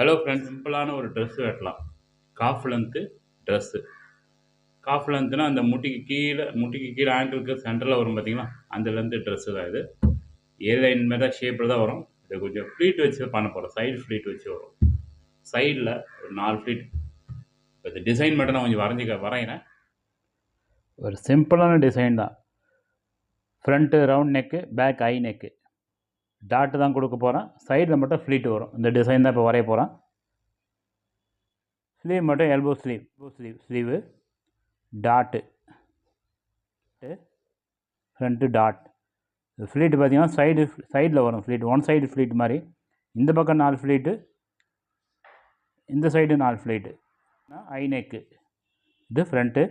Hello friends சிம்பிளான ஒரு dress வெட்டலாம். காஃப் லென்த்து ட்ரெஸ்ஸு காஃப் லென்த்துனா அந்த முட்டிக்கு கீழே முட்டிக்கு கீழே ஆங்கிளுக்கு சென்டரில் வரும் பார்த்தீங்களா அந்த லென்த்து ட்ரெஸ்ஸு தான் இது. ஏ லைன் மாதிரி தான் ஷேப்பில் தான் வரும். இது கொஞ்சம் ஃப்ளீட் வச்சு பண்ண போகிறோம் சைடு ஃப்ளீட் வச்சு வரும். சைடில் ஒரு நாலு ஃப்ளீட் இப்போ இந்த டிசைன் மட்டும் நான் கொஞ்சம் வரைஞ்சிக்க வரைகிறேன். ஒரு சிம்பிளான டிசைன் தான். Front round neck back high neck dot தான் கொடுக்க போகிறேன் சைடில் மட்டும் ஃப்ளீட் வரும். இந்த டிசைன் தான் இப்போ வரைய போகிறேன் ஸ்லீவ் மட்டும் elbow sleeve elbow sleeve sleeve dot front dot pleat பார்த்தீங்கன்னா சைடு சைடில் வரும் ஃப்ளீட் ஒன் சைடு ஃப்ளீட் மாதிரி. இந்த பக்கம் நாலு ஃப்ளீட்டு இந்த சைடு நாலு ஃப்ளீட்டு ஐ நெக்கு இது front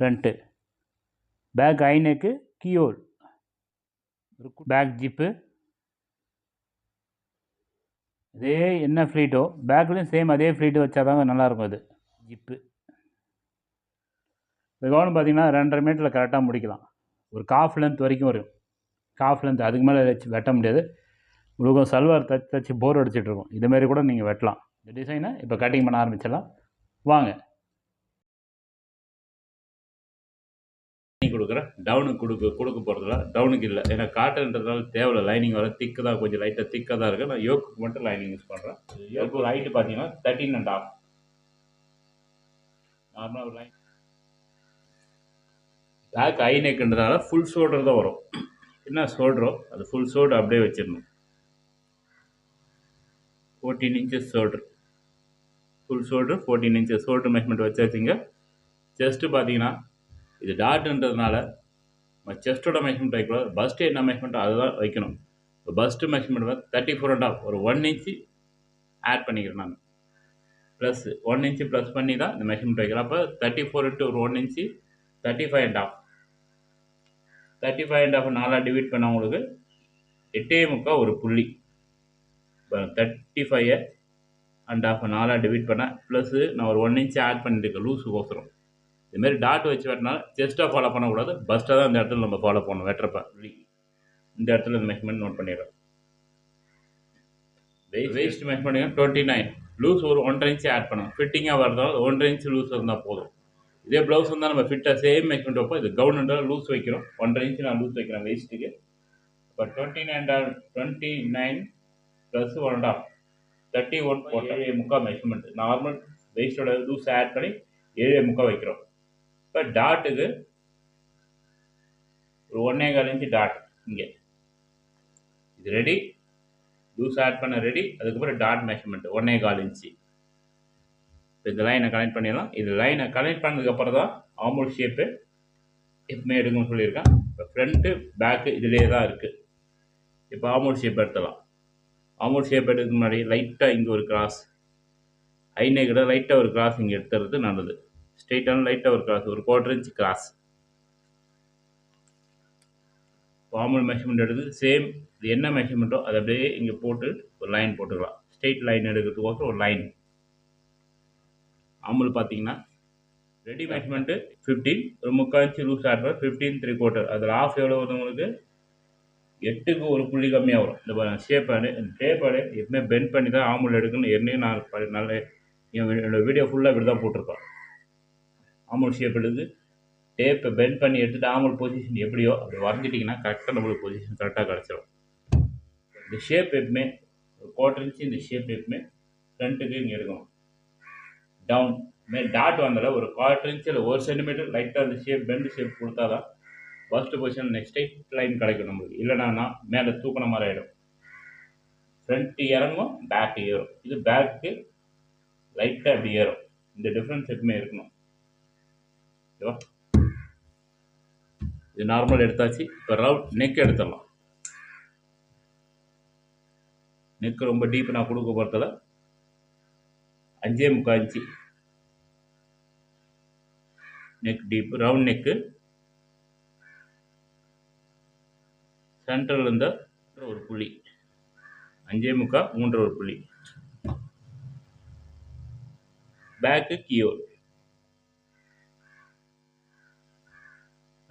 front back high neck back zip இதே என்ன ஃப்ளீட்டோ பேக்லேயும் சேம் அதே ஃப்ளீட்டு வச்சா தாங்க நல்லாயிருக்கும் அது. ஜிப்பு இந்த கவுன் பார்த்தீங்கன்னா ரெண்டரை மீட்டரில் கரெக்டாக முடிக்கலாம். ஒரு காஃப் லென்த் வரைக்கும் வரும். காஃப் லென்த் அதுக்கு மேலே வச்சு வெட்ட முடியாது. உங்களுக்கு சல்வார் தச்சு தச்சு போர் அடிச்சிட்ருக்கோம் இதுமாரி கூட நீங்கள் வெட்டலாம். இந்த டிசைனை இப்போ கட்டிங் பண்ண ஆரம்பிச்சிடலாம். வாங்க. கொடுக்குறேன். டவுனுக்கு கொடுக்க கொடுக்க போகிறதுல டவுனுக்கு இல்லை. ஏன்னா காட்டன்றதுனால தேவையில்ல. லைனிங் வர திக்கு தான் கொஞ்சம் லைட்டாக திக்காக தான் இருக்குது நான் யோக்குக்கு மட்டும் லைனிங் யூஸ் பண்ணுறேன் யோக்கு ஹைட்டு பார்த்தீங்கன்னா தேர்ட்டின் அண்ட் ஆஃப் நார்மலாக ஒரு லைன் பேக் ஐ நெக்குன்றதால ஃபுல் ஷோல்டர் தான் வரும். என்ன ஷோல்டரோ அது ஃபுல் ஷோல்டர் அப்படியே வச்சிடணும். Fourteen inches shoulder full shoulder fourteen inches shoulder measurement வச்சாச்சுங்க. Chest பார்த்தீங்கன்னா இது டாட்ன்றதுனால நம்ம செஸ்ட்டோட மெஷர்மெண்ட் வைக்கக்கூடாது பஸ்ட்டு என்ன மெஷர்மெண்ட்டோ அதுதான் வைக்கணும். இப்போ பஸ்ட்டு மெஷர்மெண்ட் வந்து தேர்ட்டி ஃபோர் அண்ட் ஆஃப் ஒரு ஒன் இன்ச்சு ஆட் பண்ணிக்கிறேன் நான். ப்ளஸ் ஒன் இன்ச்சு ப்ளஸ் பண்ணி தான் இந்த மெஷர்மெண்ட் வைக்கிறேன். அப்போ தேர்ட்டி ஃபோர் இன்ட்டு ஒரு one inch thirty five and half thirty five and half நாலாக டிவைட் பண்ண உங்களுக்கு எட்டே முக்கால் ஒரு புள்ளி. இப்போ தேர்ட்டி ஃபைவ் அண்ட் ஆஃப் நாலாக டிவைட் பண்ணேன் ப்ளஸ்ஸு நான் ஒரு ஒன் இன்ச்சு ஆட் பண்ணியிருக்கேன் லூஸுக்கோசரம் இதுமாரி டாட் வச்சு வெட்டினாலும் செஸ்ட்டாக ஃபாலோ பண்ணக்கூடாது. பஸ்ட்டாக தான் இந்த இடத்துல நம்ம ஃபாலோ பண்ணணும் வெட்டுறப்ப. இந்த இடத்துல இந்த மெஷர்மெண்ட் நோட் பண்ணிடுறோம். Wait waist measurement twenty nine loose ஒரு ஒன்றரை இன்ச்சு ஆட் பண்ணணும். ஃபிட்டிங்காக வரதால ஒன்றரை இன்ச்சு லூஸ் இருந்தால் போதும். இதே ப்ளவுஸ் இருந்தால் நம்ம ஃபிட்டாக சேம் மெஷர்மெண்ட் வைப்போம். இது கவுன்ன்றால் லூஸ் வைக்கிறோம். ஒன்றரை இன்ச்சு நான் லூஸ் வைக்கிறேன் வேஸ்ட்டுக்கு இப்போ twenty nine twenty nine plus one and half thirty one ஏழு முக்கால் மெஷர்மெண்ட் நார்மல் வேஸ்ட்டோட லூஸ் ஆட் பண்ணி ஏழு முக்கால் வைக்கிறோம். இப்போ டாட்டுக்கு ஒரு ஒன்றே கால் இன்ச்சு டாட் இங்கே. இது ரெடி லூஸ் ஆட் பண்ண ரெடி அதுக்கப்புறம் டாட் மெஷர்மெண்ட் ஒன்றே கால் இன்ச்சு. இப்போ இந்த லைனை கனெக்ட் பண்ணிடலாம். இது லைனை கனெக்ட் பண்ணதுக்கப்புறம் தான் ஆம்பூல் ஷேப்பு எப்பவுமே எடுக்கணும்னு சொல்லியிருக்கேன். இப்போ ஃப்ரண்ட்டு பேக்கு இதிலே தான் இருக்குது இப்போ ஆம்பூல் ஷேப் எடுத்துடலாம். ஆம்பூல் ஷேப் எடுக்கிறதுக்கு முன்னாடி லைட்டாக இங்கே ஒரு கிராஸ் ஐநே கிட்ட லைட்டாக ஒரு கிராஸ் இங்கே எடுத்துறது நல்லது. ஸ்ட்ரெயிட்டான லைட்டாக ஒரு கிராஸ் ஒரு quarter inch cross formal measurement எடுத்து சேம் இது என்ன மெஷர்மெண்ட்டோ அதை அப்படியே இங்கே போட்டு ஒரு லைன் போட்டுக்கலாம். ஸ்ட்ரெயிட் லைன் எடுக்கிறதுக்கோசரம் ஒரு லைன் ஆம்பல் பார்த்தீங்கன்னா ரெடி மெஷர்மெண்ட்டு ஃபிஃப்டீன் ஒரு முக்கால் inch loose add fifteen three quarter அதில் ஆஃப் எவ்வளோ வரும் உங்களுக்கு? எட்டுக்கு ஒரு புள்ளி கம்மியாக வரும். இந்த ஷேப் ஆடு இந்த ஷேப் எப்பவுமே பெண்ட் பண்ணி தான் ஆம்பல் எடுக்கணும். ஏற்கனவே நான் நல்ல என்னோடய வீடியோ ஃபுல்லாக இப்படி தான் போட்டிருக்கோம். ஆமல் ஷேப் எடுத்து டேப்பை பெண்ட் பண்ணி எடுத்துகிட்டு ஆமல் பொசிஷன் எப்படியோ அப்படி வரைஞ்சிட்டிங்கன்னா கரெக்டாக நம்மளுக்கு பொசிஷன் கரெக்டாக கிடச்சிடும் இந்த ஷேப் எப்பவுமே ஒரு குவார்டர் இன்ச்சு இந்த ஷேப் எப்பவுமே ஃப்ரண்ட்டுக்கு இங்கே எடுக்கணும். டவுன் மே டாட் வந்தால ஒரு குவார்டர் இன்ச்சு இல்லை ஒரு சென்டிமீட்டர் லைட்டாக அந்த ஷேப் பெண்டு ஷேப் கொடுத்தா தான் ஃபஸ்ட்டு பொசிஷன் நெக்ஸ்ட் லைன் கிடைக்கும் நம்மளுக்கு. இல்லைனா மேலே தூக்கின மாதிரி ஆகிடும் ஃப்ரண்ட்டு இறங்கும் பேக்கு ஏறும். இது பேக்கு லைட்டாக அப்படி ஏறும். இந்த டிஃப்ரென்ஸ் எப்பவுமே இருக்கணும். ஓகேவா? இது நார்மல் எடுத்தாச்சு. இப்போ ரவுட் நெக் எடுத்துடலாம். நெக் ரொம்ப டீப் நான் கொடுக்க போகிறதால அஞ்சே முக்கால் inch neck deep round neck central இருந்த ஒரு புள்ளி. அஞ்சே முக்கால் மூன்று ஒரு புள்ளி. பேக்கு கியோர்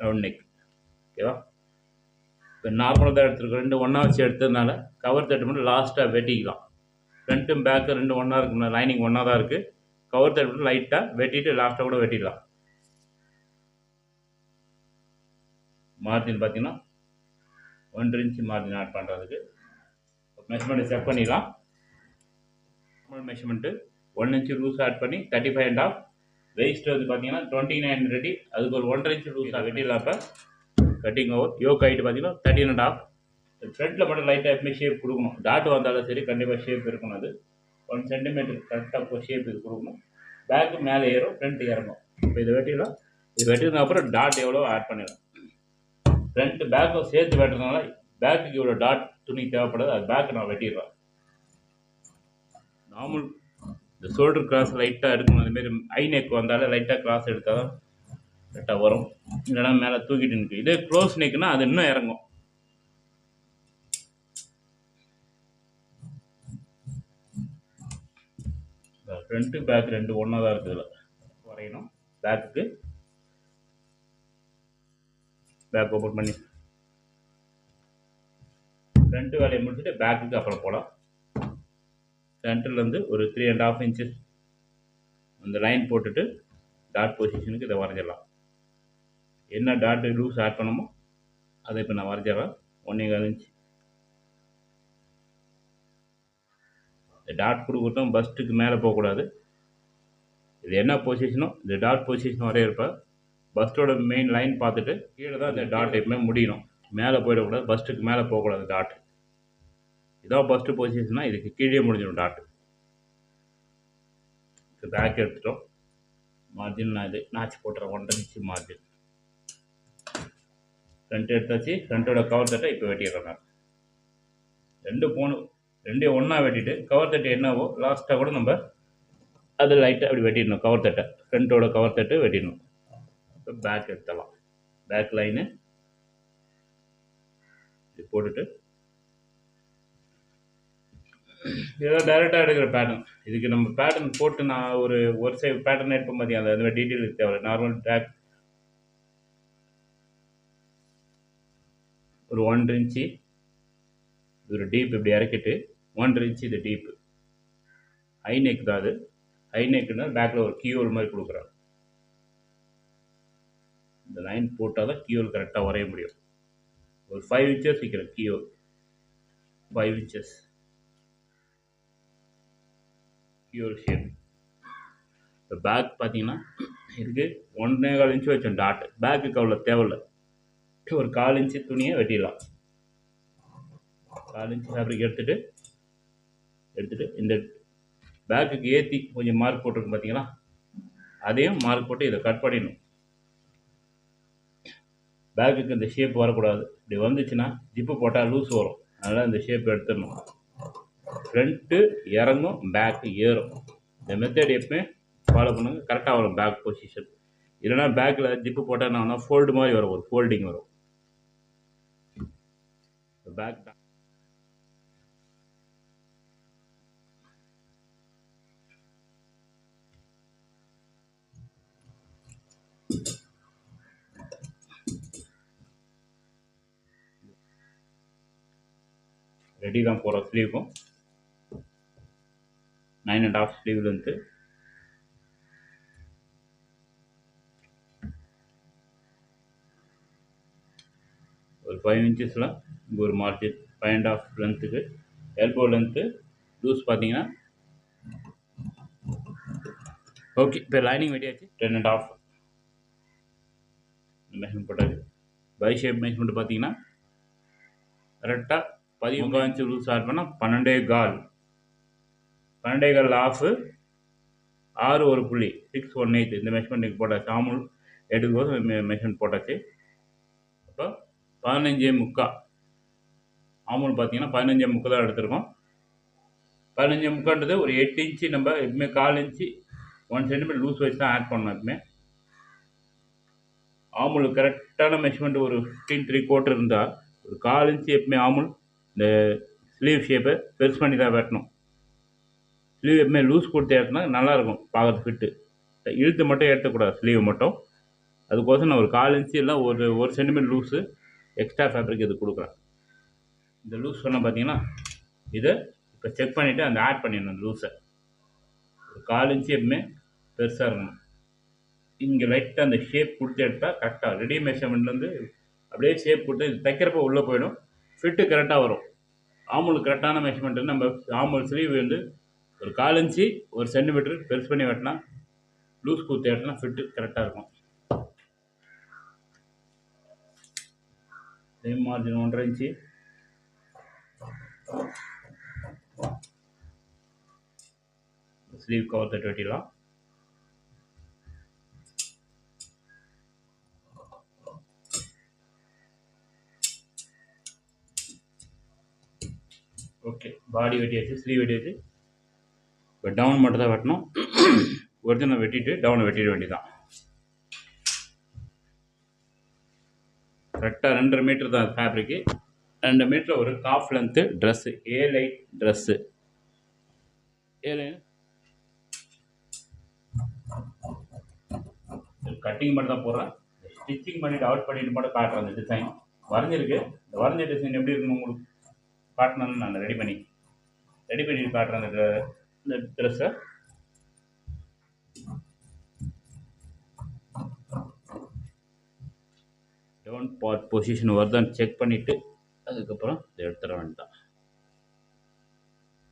ரவுண்ட் நெக் ஓகேவா இப்போ நார்மலாக தான் எடுத்துருக்கோம். ரெண்டு ஒன்றா வச்சு எடுத்ததுனால கவர் தட்டு மட்டும் லாஸ்ட்டாக வெட்டிக்கலாம். ஃப்ரண்ட்டும் பேக்கு ரெண்டு ஒன்றா இருக்கு லைனிங் ஒன்றா தான் இருக்குது கவர் தட்டு லைட்டாக வெட்டிட்டு லாஸ்ட்டாக கூட வெட்டிடலாம். மார்ஜின் பார்த்தீங்கன்னா ஒன்றரை இன்ச்சு மார்ஜின் ஆட் பண்ணுறதுக்கு மெஷர்மெண்ட்டை செக் பண்ணிடலாம். Measurement one inch loose add பண்ணி thirty five and half waist வந்து பார்த்தீங்கன்னா டுவெண்ட்டி நைன் ரெடி அதுக்கு ஒரு ஒன்றரை இன்ச்சு லூஸாக வெட்டிடலாம் இப்போ கட்டிங் ஓவர் யோக் ஹைட் பார்த்தீங்கன்னா தேர்ட்டின் அண்ட் ஆஃப் ஃப்ரண்ட்டில் மட்டும் லைட்டாக எப்பவுமே ஷேப் கொடுக்கணும். டாட் வந்தாலும் சரி கண்டிப்பாக ஷேப் இருக்கணும் அது. ஒன் சென்டிமீட்டர் கரெக்டாக ஷேப் இது கொடுக்கணும். பேக்கு மேலே ஏறும் ஃப்ரண்ட் இறங்கும். இப்போ இதை வெட்டிடலாம். இது வெட்டினதுக்கு அப்புறம் டாட் எவ்வளோ ஆட் பண்ணிடலாம். ஃப்ரண்ட் பேக்கும் சேர்த்து வெட்டுறதுனால பேக்குக்கு இவ்வளோ டாட் துணி தேவைப்படுது. அது பேக்கு நான் வெட்டிடுறேன் நார்மல் இந்த ஷோல்டர் கிராஸ் லைட்டாக எடுக்கணும். அதுமாரி ஐ நெக் வந்தாலே லைட்டாக கிராஸ் எடுத்தால் தான் கரெக்டாக வரும். இல்லைனா மேலே தூக்கிட்டு நிற்கும் இதே க்ளோஸ் நெக்னால் அது இன்னும் இறங்கும். ஃப்ரண்ட்டு பேக் ரெண்டு ஒன்றா தான் இருக்குது வரையணும். பேக்குக்கு பேக் ஓப்பன் பண்ணி ஃப்ரண்ட்டு வேலையை முடிச்சுட்டு பேக்குக்கு அப்புறம் போகலாம் சென்டர்லேருந்து ஒரு த்ரீ அண்ட் ஹாஃப் இன்ச்சஸ் அந்த லைன் போட்டுட்டு டாட் பொசிஷனுக்கு இதை வரைஞ்சிடலாம். என்ன டாட் லூஸ் ஆட் பண்ணணுமோ அதை இப்போ நான் வரைஞ்சிடறேன். ஒன்றே கால் இன்ச் இந்த டாட் கொடுக்கட்டும் பஸ்ட்டுக்கு மேலே போகக்கூடாது. இது என்ன பொசிஷனோ இந்த டாட் பொசிஷன் வரையிறப்ப பஸ்ட்டோட மெயின் லைன் பார்த்துட்டு கீழே தான் இந்த டாட் எப்பவுமே முடியணும். மேலே போயிடக்கூடாது பஸ்ட்டுக்கு மேலே போகக்கூடாது டாட் இதான் ஃபஸ்ட்டு பொசிஷன்னா இதுக்கு கீழே முடிஞ்சிடும் டாட் பேக் எடுத்துட்டோம். மார்ஜின் நான் இது நாச்சு போட்டுறேன் ஒன்றரை இன்ச்சு மார்ஜின் ஃப்ரண்ட் எடுத்தாச்சு. ஃப்ரண்ட்டோட கவர் தட்டை இப்போ வெட்டிடுறேன் நான் ரெண்டு போனு ரெண்டையும் ஒன்றா வெட்டிட்டு கவர் தட்டு என்னவோ லாஸ்ட்டாக கூட நம்ம அது லைட்டாக அப்படி வெட்டிடணும் கவர் தட்டை. ஃப்ரண்ட்டோட கவர் தட்டு வெட்டிடணும். இப்போ பேக் எடுத்துடலாம். பேக் லைனு இது போட்டுட்டு இதெல்லாம் டைரெக்டாக எடுக்கிற பேட்டர்ன் இதுக்கு நம்ம பேட்டர்ன் போட்டு நான் ஒரு ஒரு சைடு பேட்டர்ன் எடுப்போம் பார்த்தீங்க அந்த டீட்டெயில் தேவை நார்மல் டேக் ஒரு ஒன்றரை இன்ச்சு ஒரு டீப் இப்படி இறக்கிட்டு ஒன்றரை இன்ச்சு இது டீப்பு ஹை நெக் தான் அது. ஹை நெக்குன்னா பேக்கில் ஒரு கியூல் மாதிரி கொடுக்குறாங்க. இந்த லைன் போட்டால் தான் கியூல் கரெக்டாக வரைய முடியும். ஒரு ஃபைவ் இன்ச்சஸ் வைக்கிறேன் கியூல் ஃபைவ் இன்ச்சஸ் யுவர் ஷேப் இப்போ பேக் பார்த்தீங்கன்னா இதுக்கு ஒன்றே கால் இன்ச்சு வச்சோம் டாட் பேக்குக்கு அவ்வளோ தேவையில்ல ஒரு கால் இன்ச்சு துணியை வெட்டிடலாம். கால் இன்ச்சு ஃபேப்ரிக் எடுத்துகிட்டு எடுத்துகிட்டு இந்த பேக்குக்கு ஏற்றி கொஞ்சம் மார்க் போட்டிருக்கு பார்த்தீங்களா அதையும் மார்க் போட்டு இதை கட் பண்ணிடணும். பேக்குக்கு இந்த ஷேப் வரக்கூடாது. இப்படி வந்துச்சுன்னா ஜிப்பு போட்டால் லூஸ் வரும். அதனால் இந்த ஷேப் எடுத்துடணும். ஃப்ரண்ட்டு இறங்கும் பேக்கு ஏறும். இந்த மெத்தட் எப்பவுமே ஃபாலோ பண்ணுங்கள் கரெக்டாக வரும் பேக் பொசிஷன் இல்லைனா பேக்கில் ஜிப்பு போட்டால் என்ன ஃபோல்டு மாதிரி வரும். ஒரு ஃபோல்டிங் வரும். பேக் ரெடி தான் போகிற ஸ்லீவுக்கும் nine and half sleeve length ஒரு ஃபைவ் இன்ச்சஸில் இங்கே ஒரு மார்ஜின் ஃபைவ் அண்ட் ஆஃப் லென்த்துக்கு எல்போ லென்த்து லூஸ் பார்த்தீங்கன்னா. ஓகே இப்போ லைனிங் வெட்டியாச்சு டென் அண்ட் ஆஃப் மெஷர்மெண்ட் போட்டாச்சு. பை ஷேப் மெஷர்மெண்ட் பார்த்தீங்கன்னா கரெக்டாக பதிமூணு இன்ச்சு லூஸ் ஆட் பண்ணால் பன்னெண்டே கால். பன்னெண்டே கால் ஆஃபு ஆறு ஒரு புள்ளி சிக்ஸ் ஒன் எயிட் இந்த மெஷர்மெண்ட்டுக்கு போட்டாச்சு. ஆமுல் எடுக்கும்போது மெஷர்மெண்ட் போட்டாச்சு. அப்போ பதினஞ்சே முக்கா. ஆமுல் பார்த்தீங்கன்னா பதினஞ்சே முக்கா தான் எடுத்திருக்கோம். பதினஞ்சே முக்கான்றது ஒரு எட்டு இன்ச்சு நம்ம எப்பவுமே கால் இன்ச்சு ஒன் சென்டிமீட்டர் லூஸ் வச்சு தான் ஆட் பண்ணணும் எப்பவுமே. ஆமுல் கரெக்டான மெஷர்மெண்ட் ஒரு ஃபிஃப்டீன் த்ரீ குவார்ட்டர் இருந்தால் ஒரு கால் இன்ச்சு எப்பவுமே ஆமுல் இந்த ஸ்லீவ் ஷேப்பை பெருசு பண்ணி தான் வெட்டணும். ஸ்லீவ் எப்பவுமே லூஸ் கொடுத்து ஏற்றினா நல்லாயிருக்கும். பார்க்கறது ஃபிட்டு இழுத்து மட்டும் ஏற்றக்கூடாது ஸ்லீவ் மட்டும். அதுக்கோசம் நான் ஒரு கால் இன்ச்சு இல்லை ஒரு ஒரு சென்டிமீட்டர் லூஸு எக்ஸ்ட்ரா ஃபேப்ரிக் இது கொடுக்குறேன். இந்த லூஸ் சொன்னால் பார்த்தீங்கன்னா இதை இப்போ செக் பண்ணிவிட்டு அந்த ஆட் பண்ணிடணும் அந்த லூஸை ஒரு கால் இன்ச்சு எப்பவுமே பெருசாக இருக்கணும். இங்கே லைட்டாக அந்த ஷேப் கொடுத்து எடுத்தால் கரெக்டாக ரெடி மெஷர்மெண்ட்லேருந்து அப்படியே ஷேப் கொடுத்து இது தைக்கிறப்ப உள்ளே போயிடும். ஃபிட்டு கரெக்டாக வரும். ஆமுல் கரெக்டான மெஷர்மெண்ட்டு நம்ம ஆமுல் ஸ்லீவ் வந்து ஒரு கால் இன்ச்சு ஒரு சென்டிமீட்டர் பெருசு பண்ணி வெட்டினா லூஸ் கூத்து வெட்டினா ஃபிட்டு கரெக்டாக இருக்கும். சேம் மார்ஜின் ஒன்றரை இன்ச்சு. ஸ்லீவ் கவர் தட்டு வெட்டிடலாம். ஓகே பாடி வெட்டியாச்சு ஸ்லீவ் வெட்டியாச்சு. இப்போ டவுன் மட்டும் தான் வெட்டணும். ஒரிஜினல் வெட்டிட்டு டவுனை வெட்டிட வேண்டியதான் கரெக்டாக ரெண்டரை மீட்டர் தான் ஃபேப்ரிக்கு ரெண்டு மீட்டர் ஒரு calf length dress A light dress A line cutting மட்டும் தான் போடுறேன். ஸ்டிச்சிங் பண்ணிவிட்டு அவுட் பண்ணிட்டு மட்டும் காட்டுறேன் அந்த டிசைன் வரைஞ்சிருக்கு. இந்த வரைஞ்ச டிசைன் எப்படி இருக்குன்னு உங்களுக்கு காட்டணும்னு நான் ரெடி பண்ணி ரெடி பண்ணிட்டு காட்டுறேன் அந்த இந்த ட்ரெஸ்ஸை டவுன் பார்ட் பொசிஷன் வருதான்னு செக் பண்ணிவிட்டு அதுக்கப்புறம் இதை எடுத்துட வேண்டாம்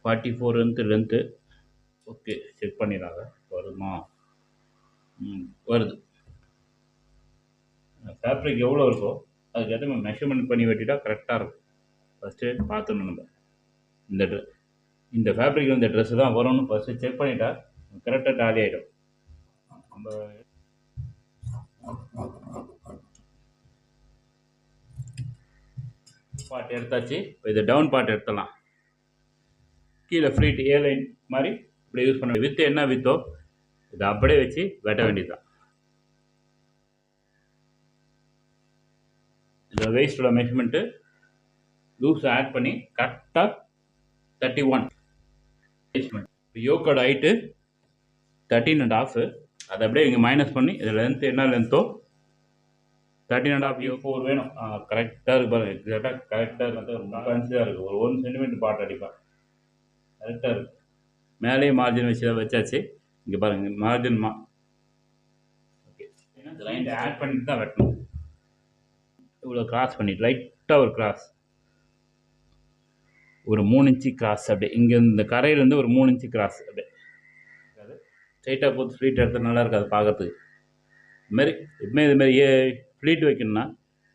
forty four length length okay check பண்ணிடுறாங்க வருமா? ம் வருது. ஃபேப்ரிக் எவ்வளோ இருக்கோ அதுக்கேற்ற மாதிரி மெஷர்மெண்ட் பண்ணி வெட்டிட்டா கரெக்டாக இருக்கும். ஃபஸ்ட்டு பார்த்துடணும் நம்ம இந்த ட்ரெ இந்த ஃபேப்ரிக் இந்த ட்ரெஸ்ஸு தான் வரும்னு ஃபஸ்ட்டு செக் பண்ணிட்டா கரெக்டாக டாலி ஆகிடும் நம்ம பார்ட் எடுத்தாச்சு. இப்போ இதை டவுன் பார்ட் எடுத்துடலாம். கீழே ஃப்ளீட் ஏர்லைன் மாதிரி இப்படி யூஸ் பண்ண வித்து என்ன வித்தோ இதை அப்படியே வச்சு வெட்ட வேண்டியதுதான். இந்த வேஸ்டோட மெஷர்மெண்ட்டு லூஸ் ஆட் பண்ணி கரெக்டாக தேர்ட்டி ஒன் இப்போ யோக்கோட ஹைட்டு தேர்ட்டின் அண்ட் ஆஃபு அதை அப்படியே இங்கே மைனஸ் பண்ணி இதில் லென்த் என்ன லென்த்தோ தேர்ட்டின் அண்ட் ஆஃப் யோகோ ஒரு வேணும். கரெக்டாக இருக்கு பாருங்க எக்ஸாக்டாக கரெக்டாக இருக்கு. ரொம்ப கன்சியாக இருக்குது ஒரு ஒன் சென்டிமீட்டர் பாட்டு அடிப்பேன் கரெக்டாக இருக்குது மேலேயே மார்ஜின் வச்சு வச்சாச்சு. இங்கே பாருங்கள் மார்ஜின் மா. ஓகே லைன் ஆட் பண்ணிட்டு தான் வெட்டணும். இவ்வளோ கிராஸ் பண்ணி லைட்டாக ஒரு கிராஸ் ஒரு மூணு இன்ச்சு கிராஸ் அப்படியே. இங்கே இந்த கரையிலேருந்து ஒரு மூணு இன்ச்சு கிராஸ் அப்படியே. ஸ்ட்ரைட்டாக போட்டு ஃப்ளீட் எடுத்து நல்லா இருக்காது பார்க்கறதுக்கு இதுமாரி எப்பவுமே இதுமாரி ஏ ஃப்ளீட் வைக்கணும்னா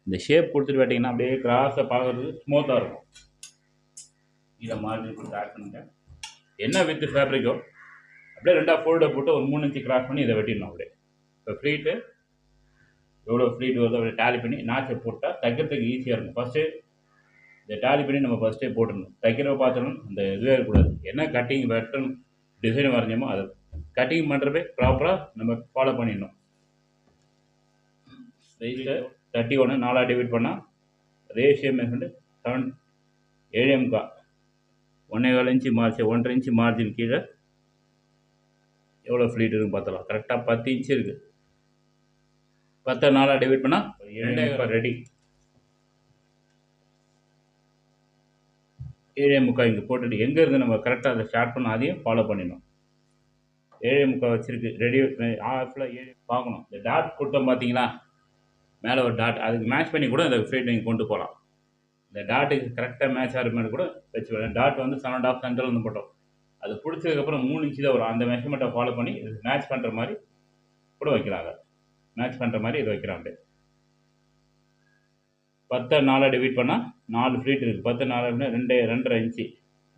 இந்த ஷேப் கொடுத்துட்டு பார்த்தீங்கன்னா அப்படியே கிராஸை பார்க்கறதுக்கு ஸ்மூத்தாக இருக்கும். இதை மாதிரி கொடுத்து ஆட் பண்ணுங்க என்ன வித்து ஃபேப்ரிக்கோ அப்படியே ரெண்டாக ஃபோல்டை போட்டு ஒரு மூணு இன்ச்சு கிராஸ் பண்ணி இதை வெட்டிடணும் அப்படியே. இப்போ ஃப்ளீட்டு எவ்வளோ ஃப்ளீட் வருதோ அப்படியே டேலி பண்ணி நாச்சை போட்டால் தைக்கிறதுக்கு ஈஸியாக இருக்கும். ஃபஸ்ட்டு இதை டேலி பண்ணி நம்ம ஃபஸ்ட்டே போட்டுடணும். தைக்கிறத பார்த்துடணும். அந்த இதுவே இருக்கக்கூடாது. என்ன கட்டிங் வெட்டணும் டிசைன் வரைஞ்சோமோ அதை. கட்டிங் பண்ணுறப்பே ப்ராப்பராக நம்ம ஃபாலோ பண்ணிடணும். வெயிட்டு தேர்ட்டி ஒன்று நாலாக டிவைட் பண்ணால் ரேஷியோ மெஷர்மெண்ட் செவன் ஏழே முக்கா. ஒன்றே கால் இன்ச்சு மார்ஜ் ஒன்றரை இன்ச்சு மார்ஜின் கீழே எவ்வளோ ஃப்ளீட் இருக்குன்னு பார்த்தலாம் கரெக்டாக பத்து இன்ச்சு இருக்குது பத்தை நாலாக டிவைட் பண்ணால் இரண்டே ரெடி. ஏழே முக்கால் இங்கே போட்டுட்டு எங்கேருந்து நம்ம கரெக்டாக அதை ஸ்டார்ட் பண்ண அதையும் ஃபாலோ பண்ணிடணும். ஏழே முக்கால் வச்சுருக்கு ரெடி ஆஃபில் ஏழு பார்க்கணும் இந்த டாட் கொடுத்தோம் பார்த்தீங்களா மேலே ஒரு டாட் அதுக்கு மேட்ச் பண்ணி கூட இந்த ஃப்ளீட் நீங்கள் கொண்டு போகலாம் இந்த டாட்டுக்கு கரெக்டாக மேட்ச் ஆகிற மாதிரி கூட வச்சு டாட் வந்து செவன் ஆஃப் சென்டரில் வந்து போட்டோம். அது பிடிச்சதுக்கப்புறம் மூணு இன்ச்சு தான் வரும் அந்த மெஷர்மெண்ட்டை ஃபாலோ பண்ணி இது மேட்ச் பண்ணுற மாதிரி கூட வைக்கிறாங்க மேட்ச் பண்ணுற மாதிரி இது வைக்கிறாங்க. பத்தை நாலாக டிவைட் பண்ணால் நாலு ஃப்ளீட் இருக்குது பத்து நாலு அப்படின்னா ரெண்டு ரெண்டரை இன்ச்சு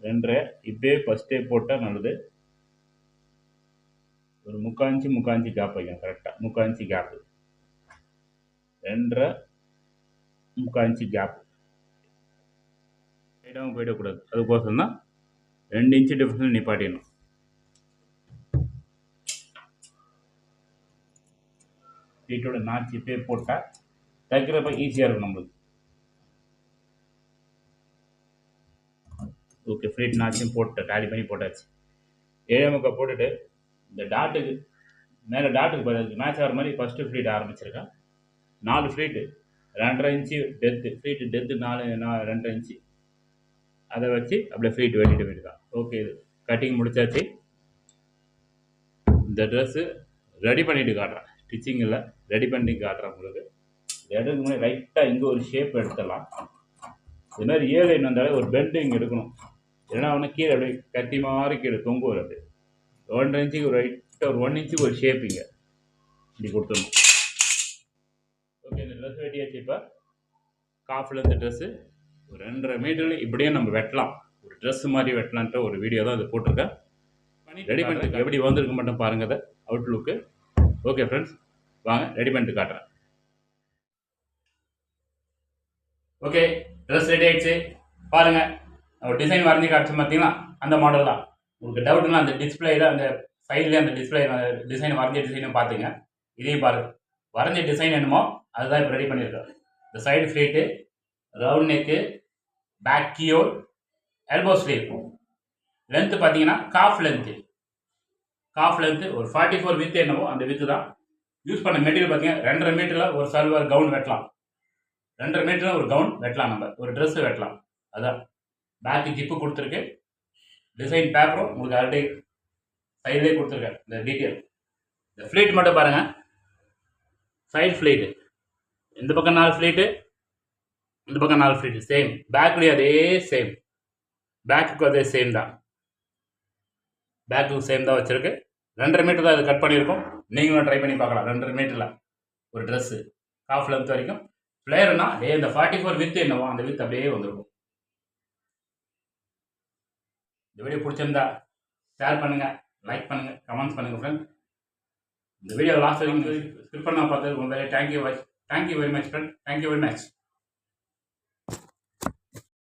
ரெண்டரை. இப்போயே ஃபஸ்ட்டே போட்டால் நல்லது. ஒரு முக்காஞ்சி முக்காஞ்சி கேப் வைக்கணும் கரெக்டாக முக்கால் கேப்பு ரெண்டரை முக்கால் இன்ச்சு கேப் சைடாகவும் போயிடக்கூடாது. அதுக்கோசரம் தான் ரெண்டு இன்ச்சு டிஃப்ரென்ஸ் நிப்பாட்டிடணும். சீட்டோட நாச்சு இப்பே போட்டால் தைக்கிறப்ப ஈஸியாக இருக்கும் நம்மளுக்கு. ஓகே ஃப்ரீட் நாச்சும் போட்டு டேலி பண்ணி போட்டாச்சு. ஏழே முக்கால் போட்டுட்டு இந்த டாட்டுக்கு மேலே டாட்டுக்கு பதில் மேட்ச் ஆகிற மாதிரி ஃபஸ்ட்டு ஃப்ளீட் ஆரம்பிச்சிருக்கேன் நாலு ஃப்ளீட்டு ரெண்டரை இன்ச்சு டெத்து ஃப்ளீட்டு டெத்து நாலு நா ரெண்டரை இன்ச்சு. அதை வச்சு அப்படியே ஃப்ளீட் வெட்டிட்டு போயிருக்கான் ஓகே இது கட்டிங் முடிச்சாச்சு. இந்த ட்ரெஸ்ஸு ரெடி பண்ணிட்டு காட்டுறேன். ஸ்டிச்சிங்கில் ரெடி பண்ணி காட்டுறேன் உங்களுக்கு. எடுக்க முன்னாடி ரைட்டாக இங்கே ஒரு ஷேப் எடுத்துடலாம். இது மாதிரி ஏழு என்ன வந்தாலே ஒரு பெண்டு இங்கே எடுக்கணும். ஏன்னா ஒன்று கீழே அப்படியே கட்டி மாதிரி கீழே தொங்கு வருது ஒன்றரை இன்ச்சுக்கு ஒரு ரைட்டாக ஒரு ஒன் இன்ச்சுக்கு ஒரு ஷேப் இங்கே. இப்படி கொடுத்துடணும். ஓகே இந்த ட்ரெஸ் வெட்டியாச்சு இப்போ காஃபில் இந்த ட்ரெஸ்ஸு ஒரு ரெண்டரை மீட்டர்ல இப்படியே நம்ம வெட்டலாம். ஒரு ட்ரெஸ் மாதிரி வெட்டலான்ட்டு ஒரு வீடியோ தான் இது போட்டிருக்கேன். ரெடி பண்ணிட்டு எப்படி வந்திருக்க மட்டும் பாருங்க அதை. அவுட்லுக்கு ஓகே ஃப்ரெண்ட்ஸ் வாங்க ரெடி பண்ணிட்டு காட்டுறேன். ஓகே ட்ரெஸ் ரெடி ஆயிடுச்சு. பாருங்க. ஒரு டிசைன் வரைஞ்சி காட்சி பார்த்தீங்களா அந்த மாடல் தான். உங்களுக்கு டவுட்னா அந்த டிஸ்பிளேயில் அந்த சைடில் அந்த டிஸ்பிளே டிசைன் வரைஞ்ச டிசைனும் பார்த்துங்க இதையும் பாருங்க. வரைஞ்ச டிசைன் என்னமோ அதுதான் இப்போ ரெடி பண்ணியிருக்கோம் இந்த side pleat round neck back cure elbow sleeve length பார்த்தீங்கன்னா காஃப் லென்த்து காஃப் லென்த்து ஒரு ஃபார்ட்டி ஃபோர் வித்து என்னவோ அந்த வித்து தான். யூஸ் பண்ண மெட்டீரியல் பார்த்தீங்கன்னா ரெண்டரை மீட்டரில் ஒரு சல்வார் கவுன் வெட்டலாம். ரெண்டரை மீட்டரில் ஒரு கவுன் வெட்டலாம் நம்ம. ஒரு ட்ரெஸ்ஸு வெட்டலாம். அதான். பேக்கு ஜிப்பு கொடுத்துருக்கு. டிசைன் பேப்பரும் உங்களுக்கு ஆல்ரெடி சைட்லேயே கொடுத்துருக்கேன் இந்த டீட்டெயில் இந்த ஃப்ளீட் மட்டும் பாருங்கள் சைடு ஃப்ளீட்டு இந்த பக்கம் நாலு ஃப்ளீட்டு இந்த பக்கம் நாலு ஃப்ளீட்டு சேம் பேக்லேயும் அதே சேம் பேக்குக்கும் அதே சேம் தான். பேக்குக்கும் சேம் தான் வச்சுருக்கு. ரெண்டரை மீட்டர் தான் இது கட் பண்ணியிருக்கோம். நீங்களும் ட்ரை பண்ணி பார்க்கலாம். ரெண்டரை மீட்டரில் ஒரு ட்ரெஸ்ஸு காஃப் லென்த் வரைக்கும். ஃப்ளேயர்னா டே இந்த ஃபார்ட்டி ஃபோர் வித் என்னவோ அந்த வித் அப்படியே வந்துருக்கும். இந்த வீடியோ பிடிச்சிருந்தா ஷேர் பண்ணுங்கள் லைக் பண்ணுங்கள் கமெண்ட்ஸ் பண்ணுங்கள் ஃப்ரெண்ட் இந்த வீடியோ லாஸ்ட் வரைக்கும் ஸ்கிப் பண்ண பார்த்தது உங்களுக்கு thank you thank you thank you very much friend thank you very much